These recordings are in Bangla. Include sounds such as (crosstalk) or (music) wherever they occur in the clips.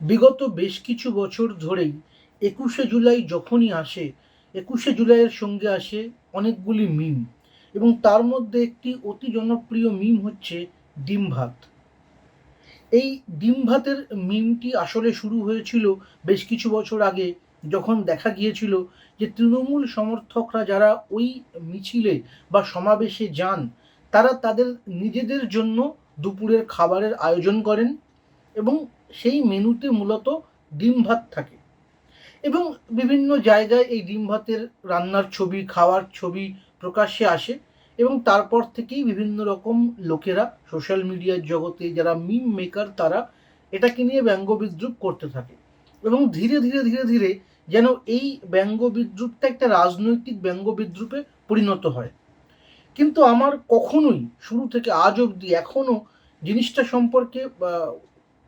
বিগত বেশ কিছু বছর ধরেই একুশে জুলাই যখনই আসে, একুশে জুলাইয়ের সঙ্গে আসে অনেকগুলি মিম এবং তার মধ্যে একটি অতি জনপ্রিয় মিম হচ্ছে ডিম ভাত। এই ডিম ভাতের মিমটি আসলে শুরু হয়েছিল বেশ কিছু বছর আগে যখন দেখা গিয়েছিল যে তৃণমূল সমর্থকরা যারা ওই মিছিলে বা সমাবেশে যান, তারা তাদের নিজেদের জন্য দুপুরের খাবারের আয়োজন করেন এবং সেই মেনুতে মূলত ডিম ভাত থাকে। এবং বিভিন্ন জায়গায় এই ডিম ভাতের রান্নার ছবি, খাওয়ার ছবি প্রকাশ্যে আসে এবং তারপর থেকেই বিভিন্ন রকম লোকেরা সোশ্যাল মিডিয়ার জগতে যারা মিম মেকার তারা এটাকে নিয়ে ব্যঙ্গ বিদ্রুপ করতে থাকে এবং ধীরে ধীরে ধীরে ধীরে যেন এই ব্যঙ্গ বিদ্রুপটা একটা রাজনৈতিক ব্যঙ্গ বিদ্রুপে পরিণত হয়। কিন্তু আমার কখনোই শুরু থেকে আজ অবধি এখনও জিনিসটা সম্পর্কে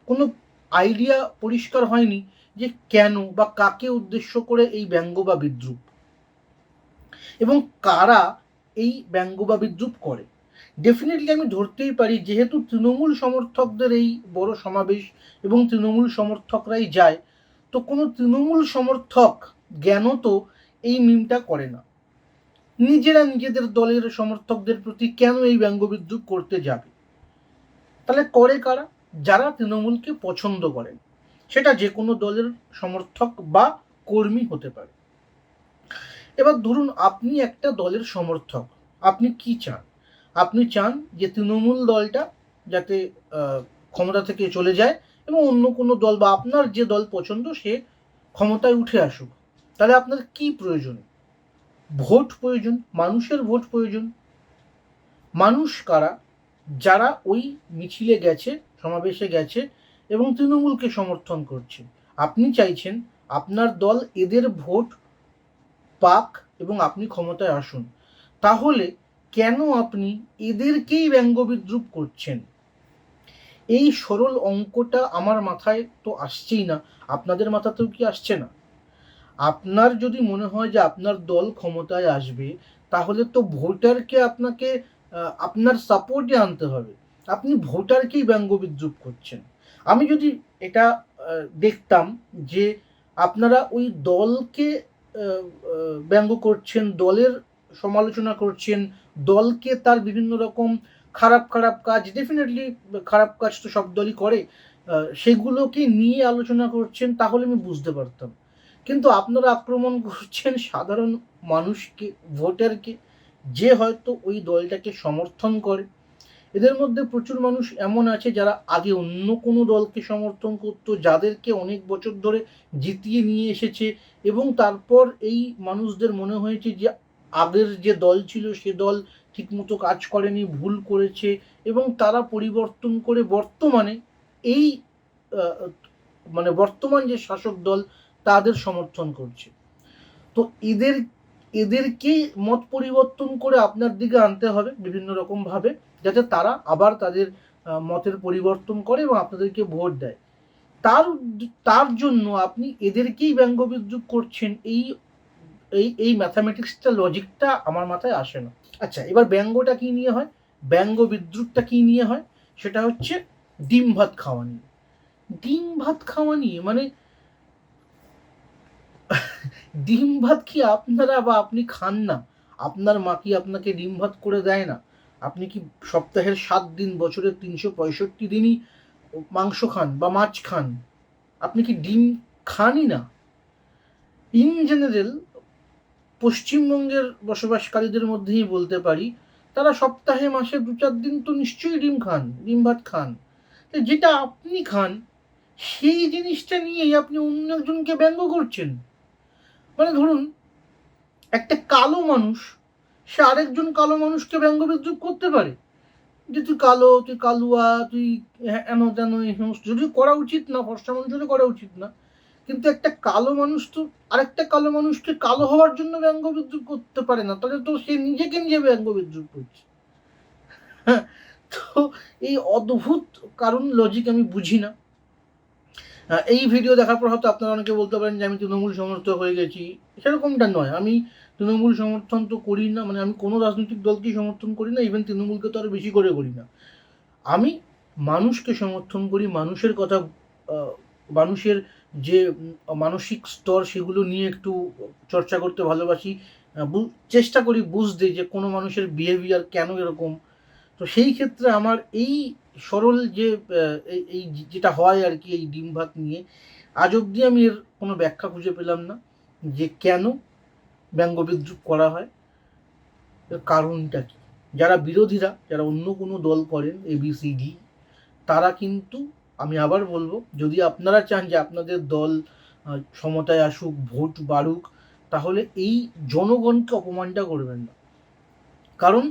কোনো আইডিয়া পরিষ্কার হয়নি যে কেন বা কাকে উদ্দেশ্য করে এই ব্যঙ্গ বা বিদ্রুপ। এবং কারা এই ব্যঙ্গ বা বিদ্রুপ করে। ডেফিনেটলি আমি ধরতেই পারি, যেহেতু তৃণমূল সমর্থকদের এই বড় সমাবেশ এবং তৃণমূল সমর্থকরাই যায়, তো কোনো তৃণমূল সমর্থক জ্ঞানও তো এই মিমটা করে না। নিজেরা নিজেদের দলের সমর্থকদের প্রতি কেন এই ব্যঙ্গ বিদ্রুপ করতে যাবে? তাহলে করে কারা? যারা তৃণমূলকে পছন্দ করেন, সেটা যে কোনো দলের সমর্থক বা কর্মী হতে পারে। এবার ধরুন আপনি একটা দলের সমর্থক, আপনি কি চান? আপনি চান যে তৃণমূল দলটা যাতে ক্ষমতা থেকে চলে যায় এবং অন্য কোনো দল বা আপনার যে দল পছন্দ সে ক্ষমতায় উঠে আসুক। তাহলে আপনার কি প্রয়োজন? ভোট প্রয়োজন, মানুষের ভোট প্রয়োজন। মানুষ কারা? যারা ওই মিছিলে গেছে সমাবেশে গেছে এবং তৃণমূলকে সমর্থন করছে। আপনি চাইছেন আপনার দল এদের ভোট পাক এবং আপনি ক্ষমতায় আসুন। তাহলে কেন আপনি এদেরকেই ব্যঙ্গ বিদ্রুপ করছেন? এই সরল অঙ্কটা আমার মাথায় তো আসছেই না। আপনাদের মাথাতেও কি আসছে না? আপনার যদি মনে হয় যে আপনার দল ক্ষমতায় আসবে, তাহলে তো ভোটারকে আপনাকে আপনার সাপোর্টে আনতে হবে। আপনি ভোটারকেই ব্যঙ্গ বিদ্রুপ করছেন। আমি যদি এটা দেখতাম যে আপনারা ওই দলকে ব্যঙ্গ করছেন, দলের সমালোচনা করছেন, দলকে তার বিভিন্ন রকম খারাপ খারাপ কাজ ডেফিনেটলি খারাপ কাজ তো সব দলই করে সেগুলোকে নিয়ে আলোচনা করছেন, তাহলে আমি বুঝতে পারতাম। কিন্তু আপনারা আক্রমণ করছেন সাধারণ মানুষকে, ভোটারকে, যে হয়তো ওই দলটাকে সমর্থন করে। এদের মধ্যে প্রচুর মানুষ এমন আছে যারা আগে অন্য কোনো দলকে সমর্থন করতো, যাদেরকে অনেক বছর ধরে জিতিয়ে নিয়ে এসেছে এবং তারপর এই মানুষদের মনে হয়েছে যে আগের যে দল ছিল সে দল ঠিকমতো কাজ করেনি, ভুল করেছে এবং তারা পরিবর্তন করে বর্তমানে এই মানে বর্তমান যে শাসক দল তাদের সমর্থন করছে। তো এদের এদেরকেই মত পরিবর্তন করে আপনার দিকে আনতে হবে বিভিন্ন রকম ভাবে। যাতে তারা আবার তাদের মতের পরিবর্তন করে এবং আপনাদেরকে ভোট দেয়। তার তার জন্য আপনি এদেরকেই ব্যঙ্গ বিদ্রুপ করছেন, এই এই এই ম্যাথামেটিক্সটা লজিকটা আমার মাথায় আসে না। আচ্ছা এবার ব্যঙ্গটা কি নিয়ে হয়? ব্যঙ্গ বিদ্রুপটা কি নিয়ে হয়? সেটা হচ্ছে ডিম ভাত খাওয়া নিয়ে। ডিম ভাত খাওয়া নিয়ে মানে (laughs) ডিম ভাত কি আপনারা বা আপনি খান না? আপনার মা কি আপনাকে ডিম ভাত করে দেয় না? আপনি কি সপ্তাহের সাত দিন বছরের তিনশো পঁয়ষট্টি দিনই মাংস খান বা মাছ খান? আপনি কি ডিম খানই না? ইন জেনারেল, পশ্চিমবঙ্গের বসবাসকারীদের মধ্যেই বলতে পারি, তারা সপ্তাহে, মাসে দু চার দিন তো নিশ্চয়ই ডিম খান, ডিম ভাত খান। যেটা আপনি খান, সেই জিনিসটা নিয়েই আপনি অন্য একজনকে ব্যঙ্গ করছেন। মানে ধরুন, একটা কালো মানুষ সে আরেকজন কালো মানুষকে ব্যঙ্গ বিদ্রুপ করতে পারে? যে তুই কালো তুই কালুয়া তুই হ্যাঁ, এন তেন এই সমস্ত যদিও করা উচিত না ফর্সা মানুষেরও করা উচিত না। কিন্তু একটা কালো মানুষ তো আরেকটা কালো মানুষকে কালো হওয়ার জন্য ব্যঙ্গ বিদ্রুপ করতে পারে না তাহলে তো সে নিজেকে নিজে ব্যঙ্গ বিদ্রুপ করছে। হ্যাঁ, তো এই অদ্ভুত কারণ লজিক আমি বুঝি না। এই ভিডিও দেখার পর হয়তো আপনারা অনেকে বলতে পারেন যে আমি তৃণমূল সমর্থক হয়ে গেছি। সেরকমটা নয়। আমি তৃণমূল সমর্থন তো করি না মানে আমি কোনো রাজনৈতিক দলকেই সমর্থন করি না ইভেন তৃণমূলকে তো আরও বেশি করে করি না। আমি মানুষকে সমর্থন করি, মানুষের কথা মানুষের যে মানসিক স্তর সেগুলো নিয়ে একটু চর্চা করতে ভালোবাসি চেষ্টা করি বুঝতে যে কোনো মানুষের বিহেভিয়ার কেন এরকম। তো সেই ক্ষেত্রে আমার এই সরল যে এই যেটা হয় আর কি এই ডিম ভাত নিয়ে, আজ অবধি আমি এর কোনো ব্যাখ্যা খুঁজে পেলাম না যে কেন ব্যঙ্গ বিদ্রুপ করা হয়। এর কারণটা কি? যারা বিরোধীরা, যারা অন্য কোনো দল করেন এবিসিডি তারা কিন্তু, আমি আবার বলব, যদি আপনারা চান যে আপনাদের দল ক্ষমতায় আসুক, ভোট বাড়ুক, তাহলে এই জনগণকে অপমানটা করবেন না। কারণ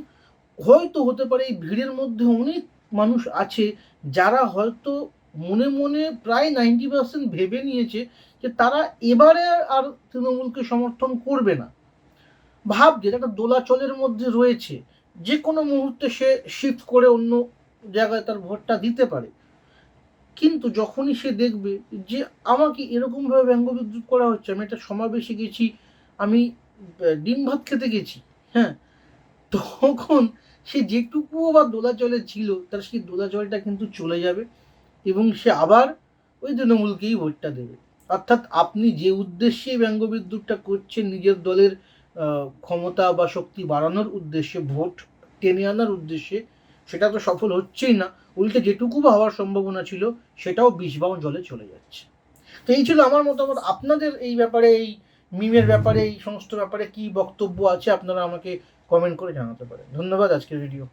হয়তো হতে পারে এই ভিড়ের মধ্যে অনেক মানুষ আছে, যারা হয়তো মনে মনে প্রায় নাইনটি পার্সেন্ট ভেবে নিয়েছে যে তারা এবারে আর তৃণমূলকে সমর্থন করবে না। ভাবছে একটা দোলাচলের মধ্যে রয়েছে, যে কোনো মুহূর্তে সে শিফট করে অন্য জায়গায় তার ভোটটা দিতে পারে। কিন্তু যখনই সে দেখবে যে আমাকে এরকমভাবে ব্যঙ্গ বিদ্রুপ করা হচ্ছে, আমি একটা সমাবেশে গেছি, আমি ডিম ভাত খেতে গেছি হ্যাঁ তখন সে যেটুকুও বা দোলাচলে ছিল, তার সেই দোলাচলটা কিন্তু চলে যাবে এবং সে আবার ওই তৃণমূলকেই ভোটটা দেবে। অর্থাৎ আপনি যে উদ্দেশ্যে ব্যঙ্গ বিদ্রুপটা করছেন, নিজের দলের ক্ষমতা বা শক্তি বাড়ানোর উদ্দেশ্যে, ভোট টেনে আনার উদ্দেশ্যে, সেটা তো সফল হচ্ছেই না। উল্টে যেটুকু বা হওয়ার সম্ভাবনা ছিল, সেটাও বিষবাউন জলে চলে যাচ্ছে। তো এই ছিল আমার মতামত। আপনাদের এই ব্যাপারে, এই মিমের ব্যাপারে, এই সমস্ত ব্যাপারে কি বক্তব্য আছে? আপনারা আমাকে কমেন্ট করে জানাতে পারে ধন্যবাদ আজকের ভিডিও